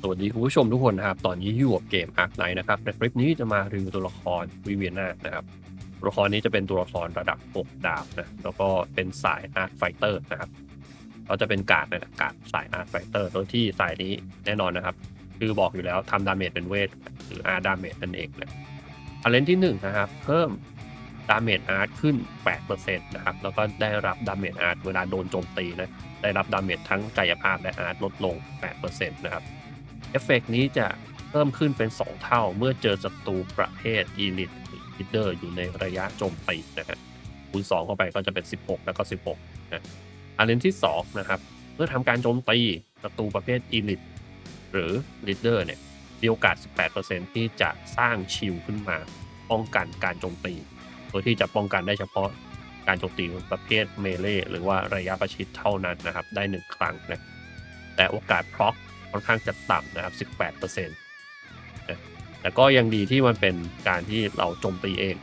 สวัสดีคุณผู้ชมทุกคนนะครับ ตอนนี้อยู่กับเกม Ark Knight นะครับในคลิปนี้จะมารีวิวตัวละครวิเวียนานะครับ ตัวละครนี้จะเป็นตัวละครระดับ 6 ดาวนะ แล้วก็เป็นสาย Ark Fighter นะครับ ก็จะเป็นการ์ดนะการ์ดสาย Ark Fighter โดยที่สายนี้แน่นอนนะครับ คือบอกอยู่แล้วทำดาเมจเป็นเวทหรือ Art Damage นั่นเองนะอันเลนที่1นะครับ เพิ่มดาเมจอาร์ตขึ้น 8%นะครับ แล้วก็ได้รับดาเมจอาร์ตเวลาโดนโจมตีนะ ได้รับดาเมจทั้งกายภาพและอาร์ตลดลง 8%นะครับ อฟเฟกต์นี้จะเพิ่มขึ้นเป็น 2 เท่าเมื่อเจอศัตรูประเภทอีลิทหรือลิดเดอร์อยู่ในระยะโจมตีนะฮะคูณ2เข้าไปก็จะเป็น 16 แล้วก็ 16นะอันเลนที่ 2 นะครับ เมื่อทำการโจมตีศัตรูประเภทอีลิทหรือลิเดอร์เนี่ยมีโอกาส 18%ที่จะสร้างชิลขึ้นมาป้องกันการโจมตี โดยที่จะป้องกันได้เฉพาะการโจมตีประเภทเมเลหรือว่าระยะประชิดเท่านั้นนะครับ ได้ 1 ครั้งนะแต่โอกาสพร็อก ค่อนข้างจะต่ำนะครับ 18%นะแต่ก็ยังดีที่มันเป็นการที่เราโจมตีเอง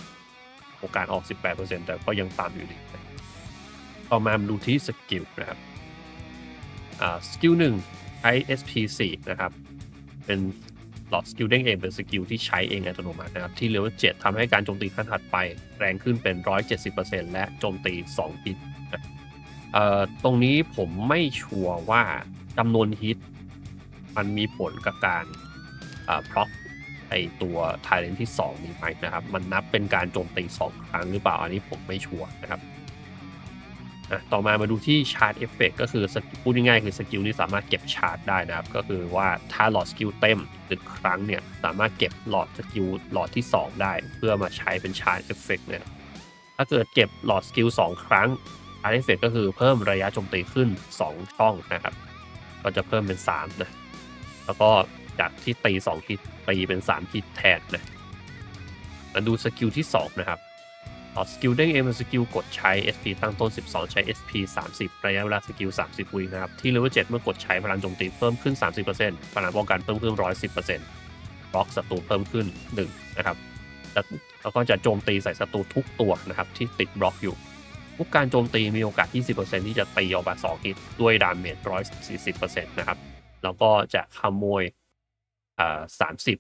โอกาสออก 18%แต่ก็ยังต่ำอยู่ดีต่อมาดูที่สกิลนะครับสกิลหนึ่งใช้ SP4 นะครับ เป็นหลอดสกิลเด้งเองเป็นสกิลที่ใช้เองอัตโนมัตินะครับ ที่เลเวล7ทำให้การโจมตีขั้นถัดไปแรงขึ้นเป็น 170%และโจมตี 2 ฮิตตรงนี้ผมไม่ชัวร์ว่าจำนวนฮิต มันมีผลกับการพร็อกไอตัวไทเลนที่ 2 นี้ไหมนะครับ มันนับเป็นการโจมตี 2 ครั้งหรือเปล่า อันนี้ผมไม่ชัวร์นะครับต่อมามาดูที่ชาร์จเอฟเฟกก็คือสกิลพูดง่ายๆคือสกิลนี้สามารถเก็บชาร์จได้นะครับ ก็คือว่าถ้าหลอดสกิลเต็มหนึ่งครั้งเนี่ย สามารถเก็บหลอดสกิลหลอดที่ 2 ได้ เพื่อมาใช้เป็นชาร์จเอฟเฟกเนี่ยถ้าเกิดเก็บหลอดสกิล2 ครั้งชาร์จเอฟเฟกก็คือเพิ่มระยะโจมตีขึ้น 2 ช่องนะครับ ก็จะเพิ่มเป็น 3 นะ แล้วก็จากที่ตี2ฮิตตีเป็น3ฮิตแทนนะมาดูสกิลที่2นะครับต่อสกิลเด้งเองเป็นสกิลกดใช้ SP ตั้งต้น 12 ใช้ SP 30 ระยะเวลาสกิล 30 วินะครับ ที่เลเวล7เมื่อกดใช้พลังโจมตีเพิ่มขึ้น 30%พลังป้องกันเพิ่มขึ้น 110%บล็อกศัตรูเพิ่มขึ้น 1 นะครับ แล้วแล้วก็จะโจมตีใส่ศัตรูทุกตัวนะครับ ที่ติดบล็อกอยู่ทุกการโจมตีมีโอกาส 20%ที่จะตีออกมา2ฮิตด้วยดาเมจ140%นะครับ แล้วก็จะขโมยอ่า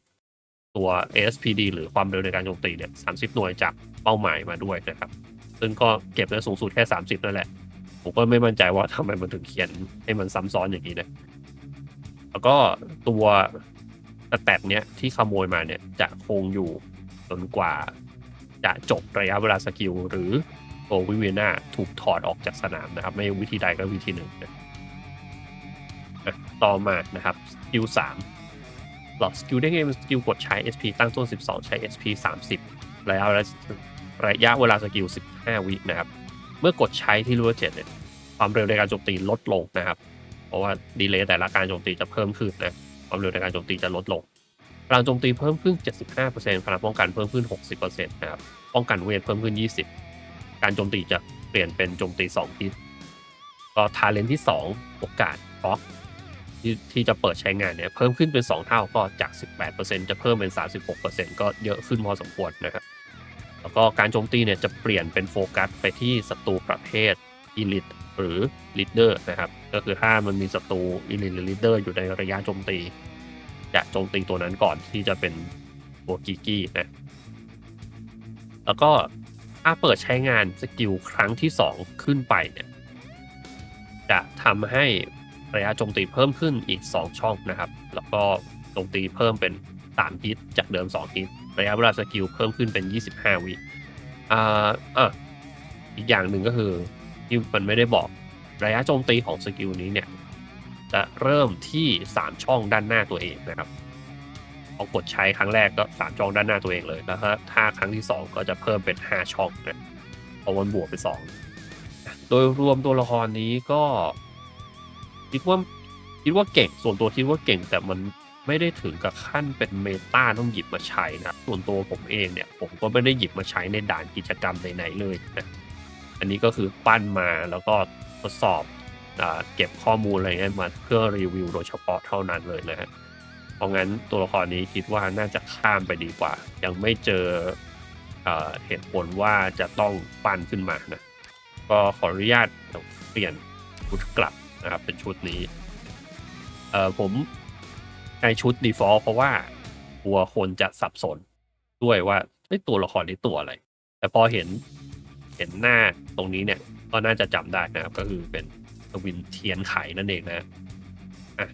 30ตัว ASPD หรือความเร็วในการโจมตีเนี่ย30หน่วยจากเป้าหมายมาด้วยนะครับ ซึ่งก็เก็บได้สูงสุดแค่30นั่นแหละ ผมก็ไม่มั่นใจว่าทำไมมันถึงเขียนให้มันซ้ำซ้อนอย่างนี้นะแล้วก็ตัวสแตทเนี้ยที่ขโมยมาเนี่ยจะคงอยู่จนกว่า จะจบระยะเวลาสกิลหรือตัววิเวียนาถูกถอดออกจากสนามนะครับ ไม่วิธีใดก็วิธีหนึ่งนะ ต่อมานะครับสกิล3หลอดสกิลได้ไงมันสกิลกดใช้ SP ตั้งต้น 12 ใช้ SP 30 ระยะระยะเวลาสกิล 15 วินะครับ เมื่อกดใช้ที่รูเวอร์เจ็ดเนี่ยความเร็วในการโจมตีลดลงนะครับ เพราะว่าดีเลย์แต่ละการโจมตีจะเพิ่มขึ้นนะความเร็วในการโจมตีจะลดลงพลังโจมตีเพิ่มขึ้น 75%พลังป้องกันเพิ่มขึ้น 60%นะครับป้องกันเวทเพิ่มขึ้น 20 การโจมตีจะเปลี่ยนเป็นโจมตี2ฮิตก็ทาเลนที่ 2 โอกาสบล็อก ที่ที่จะเปิดใช้งานเนี่ยเพิ่มขึ้นเป็น 2 เท่าก็จาก 18%จะเพิ่มเป็น 36%ก็เยอะขึ้นพอสมควรนะครับแล้วก็การโจมตีเนี่ยจะเปลี่ยนเป็นโฟกัสไปที่ศัตรูประเภทอีลิทหรือลีดเดอร์นะครับ ก็คือถ้ามันมีศัตรูอีลิทหรือลีดเดอร์อยู่ในระยะโจมตี จะโจมตีตัวนั้นก่อนที่จะเป็นตัวกิกกี้นะแล้วก็ถ้าเปิดใช้งานสกิลครั้งที่ 2 ขึ้นไปเนี่ยจะทำให้ ระยะโจมตีเพิ่มขึ้นอีก 2 ช่องนะครับ แล้วก็โจมตีเพิ่มเป็น 3 ฮิตจากเดิม 2 ฮิต ระยะเวลาสกิลเพิ่มขึ้นเป็น 25 วิอ่าอะอีกอย่างหนึ่งก็คือที่มันไม่ได้บอกระยะโจมตีของสกิลนี้เนี่ย จะเริ่มที่ 3 ช่องด้านหน้าตัวเองนะครับพอากดใช้ครั้งแรกก็ 3 ช่องด้านหน้าตัวเองเลยแล้วถ้าถ้าครั้งที่ 2 ก็จะเพิ่มเป็น 5 ช่องนะเพราะมันบวกไป2โดยรวมตัวละครนี้ก็ คิดว่าคิดว่าเก่ง ส่วนตัวคิดว่าเก่งแต่มันไม่ได้ถึงกับขั้นเป็นเมตาต้องหยิบมาใช้นะส่วนตัวผมเองเนี่ย ผมก็ไม่ได้หยิบมาใช้ในด่านกิจกรรมไหนๆเลยนะอันนี้ก็คือปั้นมาแล้วก็ทดสอบอเก็บข้อมูลอะไรเงี้ยมาเพื่อรีวิวโดยเฉพาะเท่านั้นเลยนะฮะเพราะงั้นตัวละครนี้คิดว่าน่าจะข้ามไปดีกว่า ยังไม่เจอเอเหตุผลว่าจะต้องปั้นขึ้นมานะก็ขออนุญาตเปลี่ยนชุดกลับ นะครับเป็นชุดนี้ เอ่อผมในชุด default เพราะว่ากลัวคนจะสับสนด้วยว่าเอ้ตัวละครนี้ตัวอะไร แต่พอเห็นเห็นหน้าตรงนี้เนี่ย ก็น่าจะจำได้นะครับ ก็คือเป็นวินเทียนไขนั่นเองนะอะ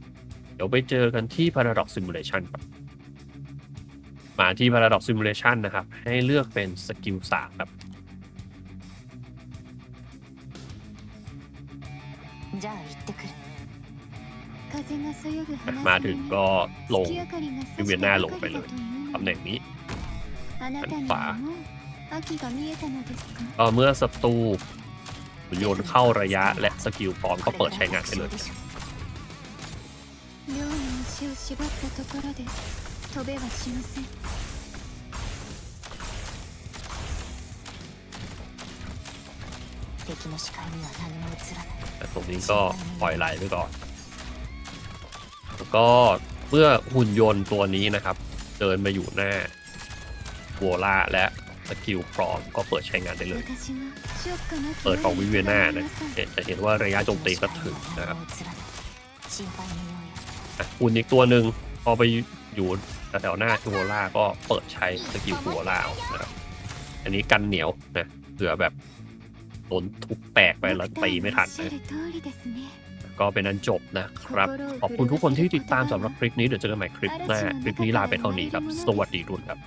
เดี๋ยวไปเจอกันที่ Paradox Simulation ครับมาที่ Paradox Simulation นะครับ ให้เลือกเป็นสกิลสามครับ じゃあ行ってくる風がそよぐ อ่ะ 花 มา 園 ถึง に ก็ลง 月明かりが差 วิ し เวียนห 掛 น้า か ลงไปเลย というの ตำแหน่งนี้ あなたに ขวา はもう秋が見えたのですか ก็เมื่อศัตรูหุ่นยนต์เข้าระยะและสกิลพร้อมก็เปิดใช้งานได้เลย 敵の視界には何も映らない แต่ตรงนี้ก็ปล่อยไหลไปก่อน แล้วก็เมื่อหุ่นยนต์ตัวนี้นะครับ เดินมาอยู่หน้าโวล่าและสกิลพร้อมก็เปิดใช้งานได้เลย 私はショックなき เปิดของวิเวียนา な นะเห็นจะเห็นว่าระยะโจมตีก็ถึงนะครับ 心配無用よ อ่ะหุ่นอีกตัวหนึ่งพอไปอยู่แถวๆหน้าทูโวล่าก็เปิดใช้สกิลทูโวล่าเอานะครับอันนี้กันเหนียวนะเผื่อแบบ โดนทุบแตกไปแล้วตีไม่ทันนะก็เป็นอันจบนะครับ ขอบคุณทุกคนที่ติดตามสำหรับคลิปนี้เดี๋ยวเจอกันใหม่คลิปหน้าคลิปนี้ลาไปเท่านี้ครับ สวัสดีทุกคนครับ